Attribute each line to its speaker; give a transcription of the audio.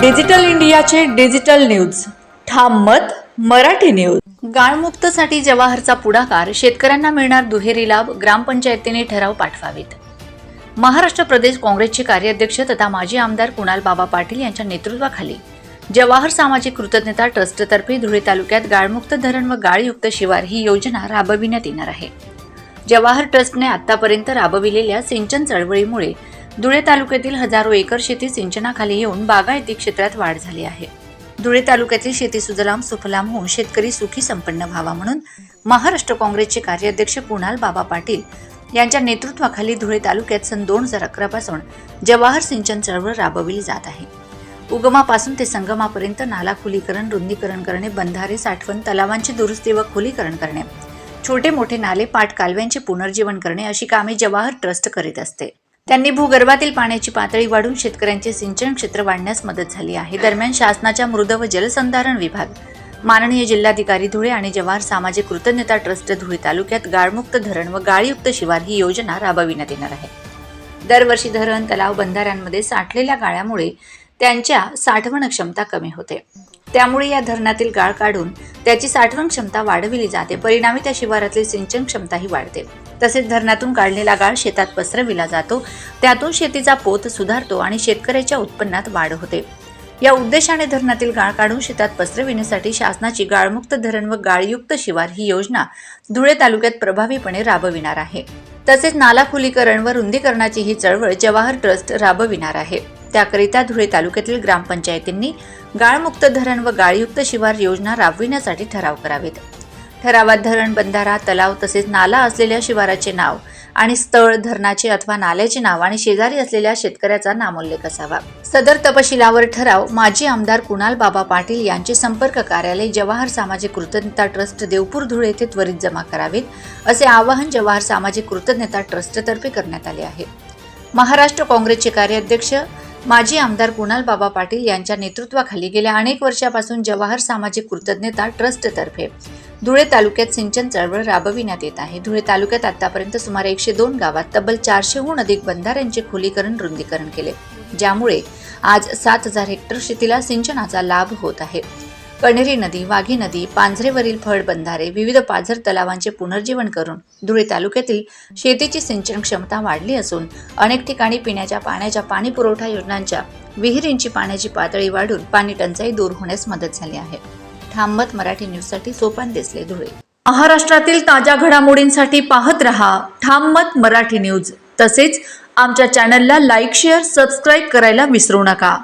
Speaker 1: Digital इंडियाचे digital news. ठाम मत मराठी न्यूज. गाळमुक्तसाठी जवाहरचा पुढाकार शेतकऱ्यांना मिळणार दुहेरी लाभ ग्रामपंचायतीने ठराव पाठवावेत. महाराष्ट्र प्रदेश काँग्रेसचे कार्याध्यक्ष तथा माजी आमदार कुणाल बाबा पाटील यांच्या नेतृत्वाखाली जवाहर सामाजिक कृतज्ञता ट्रस्टतर्फे धुळे तालुक्यात गाळमुक्त धरण व गाळयुक्त शिवार ही योजना राबविण्यात येणार आहे. जवाहर ट्रस्टने आतापर्यंत राबविलेल्या सिंचन चळवळीमुळे धुळे तालुक्यातील हजारो एकर शेती सिंचनाखाली येऊन बागायती क्षेत्रात वाढ झाली आहे. धुळे तालुक्यातील शेती सुजलाम सुफलाम होऊन शेतकरी सुखी संपन्न व्हावा म्हणून महाराष्ट्र काँग्रेसचे कार्याध्यक्ष कुणाल बाबा पाटील यांच्या नेतृत्वाखाली धुळे तालुक्यात सन दोन हजार अकरापासून जवाहर सिंचन चळवळ राबविली जात आहे. उगमापासून ते संगमापर्यंत नाला खुलीकरण रुंदीकरण करणे बंधारे साठवण तलावांची दुरुस्ती व खुलीकरण करणे छोटे मोठे नाले पाट कालव्यांचे पुनर्जीवन करणे अशी कामे जवाहर ट्रस्ट करीत असते. त्यांनी भूगर्भातील पाण्याची पातळी वाढून शेतकऱ्यांचे सिंचन क्षेत्र वाढण्यास मदत झाली आहे. दरम्यान शासनाच्या मृद व जलसंधारण विभाग माननीय जिल्हाधिकारी धुळे आणि जवाहर सामाजिक कृतज्ञता ट्रस्ट धुळे तालुक्यात गाळमुक्त धरण व गाळयुक्त शिवार ही योजना राबविण्यात येणार आहे. दरवर्षी धरण तलाव बंधाऱ्यांमध्ये साठलेल्या गाळ्यामुळे त्यांच्या साठवण क्षमता कमी होते. त्यामुळे या धरणातील गाळ काढून त्याची साठवण क्षमता वाढविली जाते. परिणामी त्या शिवारातली सिंचन क्षमताही वाढते. तसेच धरणातून काढलेला गाळ शेतात पसरविला जातो. त्यातून शेतीचा पोत सुधारतो आणि शेतकऱ्याच्या उत्पन्नात वाढ होते. या उद्देशाने धरणातील गाळ काढून शेतात पसरविण्यासाठी शासनाची गाळमुक्त धरण व गाळयुक्त शिवार ही योजना धुळे तालुक्यात प्रभावीपणे राबविणार आहे. तसेच नाला खुलीकरण व रुंदीकरणाची ही चळवळ जवाहर ट्रस्ट राबविणार आहे. त्याकरिता धुळे तालुक्यातील ग्रामपंचायतींनी गाळमुक्त धरण व गाळयुक्त शिवार योजना राबविण्यासाठी ठराव करावेत. ठरावात धरण बंधारा तलाव तसेच नाला असलेल्या शिवाराचे नाव आणि स्थळ धरणाचे अथवा नाल्याचे नाव आणि शेजारी असलेल्या शेतकऱ्याचा नामोल्लेख असावा. सदर तपशिलावर ठराव माजी आमदार कुणाल बाबा पाटील यांचे संपर्क कार्यालय जवाहर सामाजिक कृतज्ञता ट्रस्ट देवपूर धुळे येथे त्वरित जमा करावेत असे आवाहन जवाहर सामाजिक कृतज्ञता ट्रस्टतर्फे करण्यात आले आहे. महाराष्ट्र काँग्रेसचे कार्याध्यक्ष माजी आमदार कुणाल बाबा पाटील यांच्या नेतृत्वाखाली गेल्या अनेक वर्षापासून जवाहर सामाजिक कृतज्ञता ट्रस्टतर्फे धुळे तालुक्यात सिंचन चळवळ राबविण्यात येत आहे. धुळे तालुक्यात आतापर्यंत सुमारे एकशे दोन गावात तब्बल चारशेहून अधिक बंधाऱ्यांचे खुलीकरण रुंदीकरण केले ज्यामुळे आज सात हजार हेक्टर शेतीला सिंचनाचा लाभ होत आहे. कण्हेरी नदी वाघी नदी पांझरेवरील फळ बंधारे विविध पाझर तलावांचे पुनर्जीवन करून धुळे तालुक्यातील शेतीची सिंचन क्षमता वाढली असून अनेक ठिकाणी पिण्याच्या पाण्याच्या पाणी पुरवठा योजनांच्या विहिरींची पाण्याची पातळी वाढून पाणी टंचाई दूर होण्यास मदत झाली आहे. थांबत मराठी न्यूजसाठी सोपान देसले धुळे. महाराष्ट्रातील ताज्या घडामोडींसाठी पाहत रहा थांबत मराठी न्यूज. तसेच आमच्या चॅनलला लाईक शेअर सबस्क्राईब करायला विसरू नका.